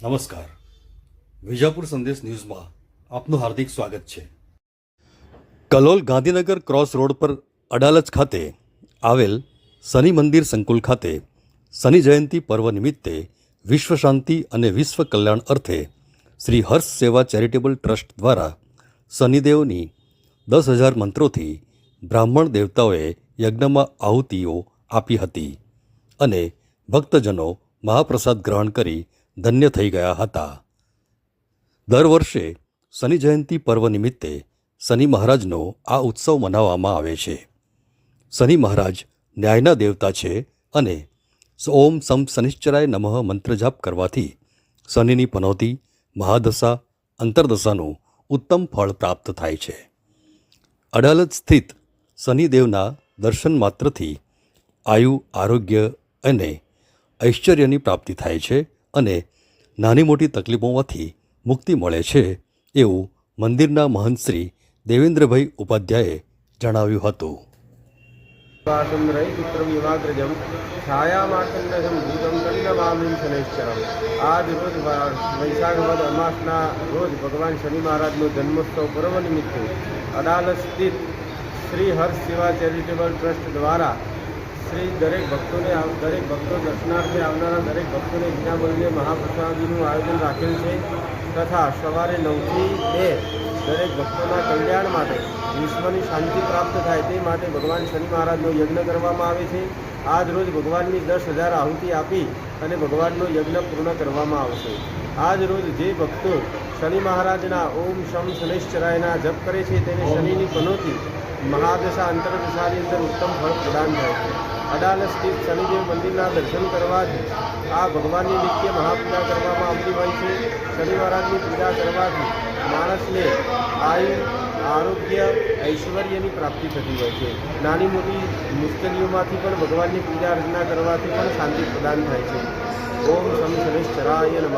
નમસ્કાર. વિજાપુર સંદેશ ન્યૂઝમાં આપનું હાર્દિક સ્વાગત છે. કલોલ ગાંધીનગર ક્રોસ રોડ પર અડાલજ ખાતે આવેલ શનિ મંદિર સંકુલ ખાતે શનિ જયંતિ પર્વ નિમિત્તે વિશ્વ શાંતિ અને વિશ્વ કલ્યાણ અર્થે શ્રી હર્ષ સેવા ચેરિટેબલ ટ્રસ્ટ દ્વારા શનિદેવની દસ હજાર મંત્રોથી બ્રાહ્મણ દેવતાઓએ યજ્ઞમાં આહુતિઓ આપી હતી અને ભક્તજનો મહાપ્રસાદ ગ્રહણ કરી ધન્ય થઈ ગયા હતા. દર વર્ષે શનિ જયંતિ પર્વ નિમિત્તે શનિ મહારાજનો આ ઉત્સવ મનાવવામાં આવે છે. શનિ મહારાજ ન્યાયના દેવતા છે અને ઓમ સમ શનિશ્ચરાય નમઃ મંત્ર જાપ કરવાથી શનિની પનોતી, મહાદશા, અંતરદશાનું ઉત્તમ ફળ પ્રાપ્ત થાય છે. અડાલજ સ્થિત શનિદેવના દર્શન માત્રથી આયુ, આરોગ્ય અને ઐશ્વર્યની પ્રાપ્તિ થાય છે અને નાની મોટી તકલીફોમાંથી મુક્તિ મળે છે એવું મંદિરના મહંત શ્રી દેવેન્દ્રભાઈ ઉપાધ્યાયે જણાવ્યું હતું. વાસમ રહી પુત્રમ યુવાગ્રજમ છાયામાર્કંડજમ ભૂતમ તન્નમામિમ શનૈશ્ચરમ રોજ વા- વૈશાખ વદ અમાસના રોજ ભગવાન શનિ મહારાજનો જન્મોત્સવ પર્વ નિમિત્તે અડાલજ સ્થિત શ્રી હર્ષ સેવા ચેરિટેબલ ટ્રસ્ટ દ્વારા શ્રી દરેક ભક્તોને દરેક ભક્તો દર્શનાર્થે આવનારા દરેક ભક્તોને વિનામૂલ્યે મહાપ્રસાદીનું આયોજન રાખેલ છે તથા સવારે નવથી બે દરેક ભક્તોના કલ્યાણ માટે વિશ્વની શાંતિ પ્રાપ્ત થાય તે માટે ભગવાન શનિ મહારાજનો યજ્ઞ કરવામાં આવે છે. આજ રોજ ભગવાનની દસ હજાર આહુતિ આપી અને ભગવાનનો યજ્ઞ પૂર્ણ કરવામાં આવશે. આજ રોજ જે ભક્તો શનિ મહારાજના ઓમ શમ શનૈશ્ચરાયના જપ કરે છે તેને શનિની પનોતી મહાદશા, અંતરદશાની અંદર ઉત્તમ ફળ પ્રદાન થાય છે. અડાલજ સ્થિત શનિદેવ મંદિરના દર્શન કરવાથી આ ભગવાનની નિત્ય મહાપૂજા કરવામાં આવતી હોય છે. શનિ મહારાજની પૂજા કરવાથી માણસને આયુ, આરોગ્ય, ઐશ્વર્યની પ્રાપ્તિ થતી હોય છે. નાની મોટી મુશ્કેલીઓમાંથી પણ ભગવાનની પૂજા અર્ચના કરવાથી પણ શાંતિ પ્રદાન થાય છે. ઓમ સમ શનિશ્ચરાય નમઃ.